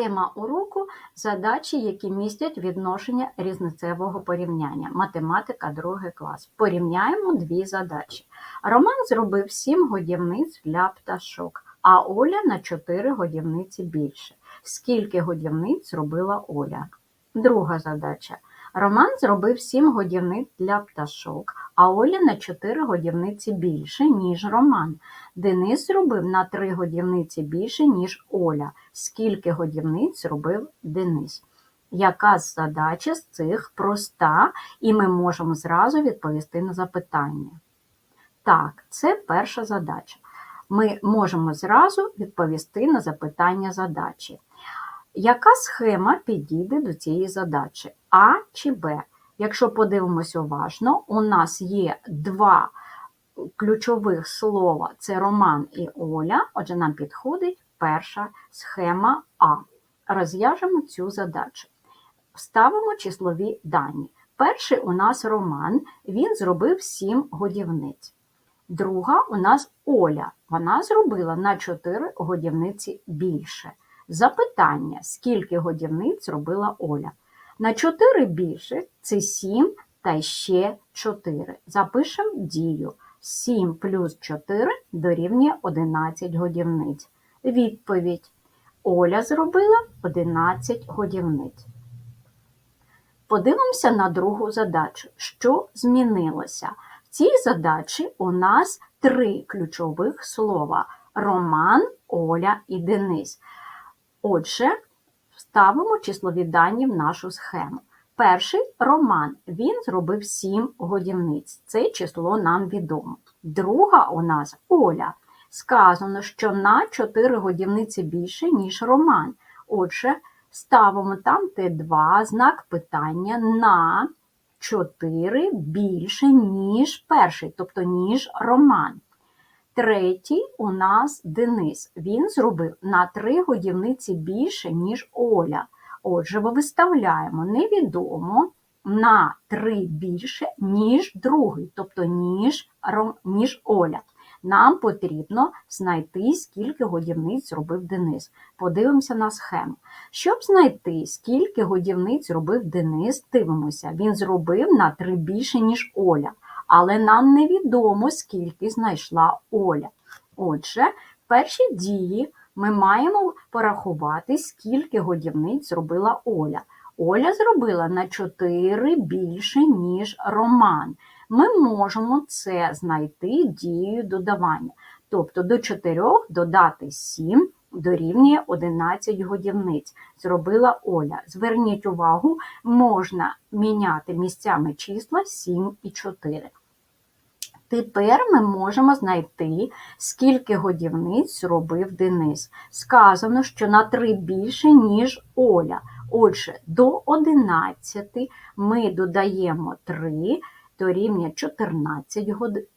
Тема уроку задачі, які містять відношення різницевого порівняння. Математика 2 клас. Порівняємо дві задачі. Роман зробив 7 годівниць для пташок, а Оля на 4 годівниці більше. Скільки годівниць зробила Оля? Друга задача. Роман зробив 7 годівниць для пташок, а Оля на 4 годівниці більше, ніж Роман. Денис зробив на 3 годівниці більше, ніж Оля. Скільки годівниць зробив Денис? Яка задача з цих проста, і ми можемо зразу відповісти на запитання? Так, це перша задача. Ми можемо зразу відповісти на запитання задачі. Яка схема підійде до цієї задачі? А чи Б? Якщо подивимось уважно, у нас є два ключових слова це Роман і Оля. Отже, нам підходить перша схема А. Розв'яжемо цю задачу. Вставимо числові дані. Перший у нас Роман, він зробив 7 годівниць. Друга у нас Оля. Вона зробила на 4 годівниці більше. Запитання, скільки годівниць зробила Оля? На 4 більше це 7 та ще 4. Запишемо дію. 7 плюс 4 дорівнює 11 годівниць. Відповідь. Оля зробила 11 годівниць. Подивимося на другу задачу. Що змінилося? В цій задачі у нас три ключових слова: Роман, Оля і Денис. Отже, вставимо числові дані в нашу схему. Перший Роман. Він зробив 7 годівниць. Це число нам відомо. Друга у нас Оля. Сказано, що на 4 годівниці більше, ніж Роман. Отже, ставимо там Т2 знак питання на 4 більше, ніж перший, тобто ніж Роман. Третій у нас Денис. Він зробив на 3 годівниці більше, ніж Оля. Отже, ми виставляємо невідомо на 3 більше, ніж другий, тобто ніж, ніж Оля. Нам потрібно знайти, скільки годівниць зробив Денис. Подивимося на схему. Щоб знайти, скільки годівниць зробив Денис, дивимося, він зробив на 3 більше, ніж Оля. Але нам невідомо, скільки знайшла Оля. Отже, в першій дії ми маємо порахувати, скільки годівниць зробила Оля. Оля зробила на 4 більше, ніж Роман. Ми можемо це знайти дією додавання. Тобто до 4 додати 7 дорівнює 11 годівниць. Зробила Оля. Зверніть увагу, можна міняти місцями числа 7 і 4. Тепер ми можемо знайти, скільки годівниць зробив Денис. Сказано, що на 3 більше, ніж Оля. Отже, до 11 ми додаємо 3, дорівнює 14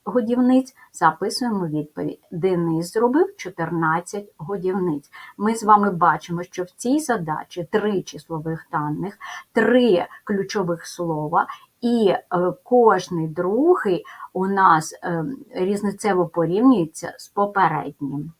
годівниць. Записуємо відповідь. Денис зробив 14 годівниць. Ми з вами бачимо, що в цій задачі 3 числових даних, 3 ключових слова, і е, кожний другий у нас е, різницево порівнюється з попереднім.